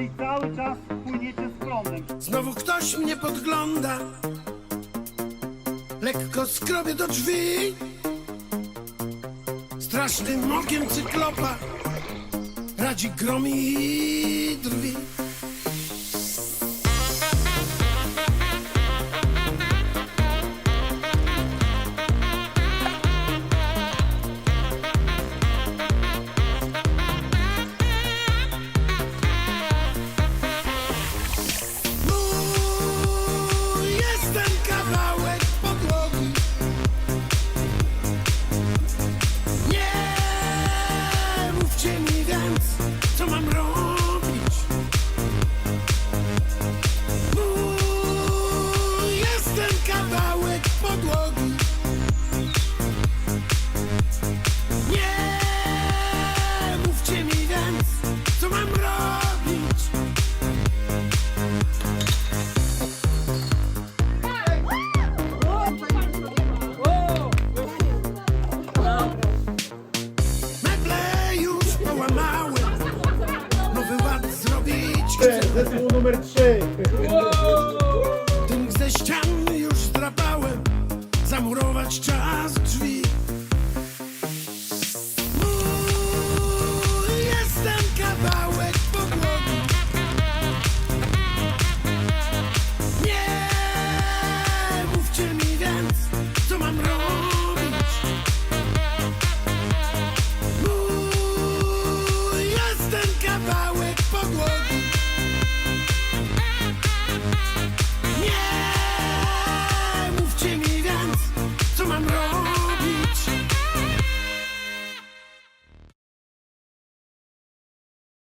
czyli cały czas płyniecie z prądem. Znowu ktoś mnie podgląda. Lekko skrobię do drzwi. Strasznym okiem cyklopa Radzi gromi drwi Nowy ład zrobić. Chcę Zespół numer 3 Tych ze ścian już zdrapałem Zamurować czas drzwi. Mój jestem kawałek.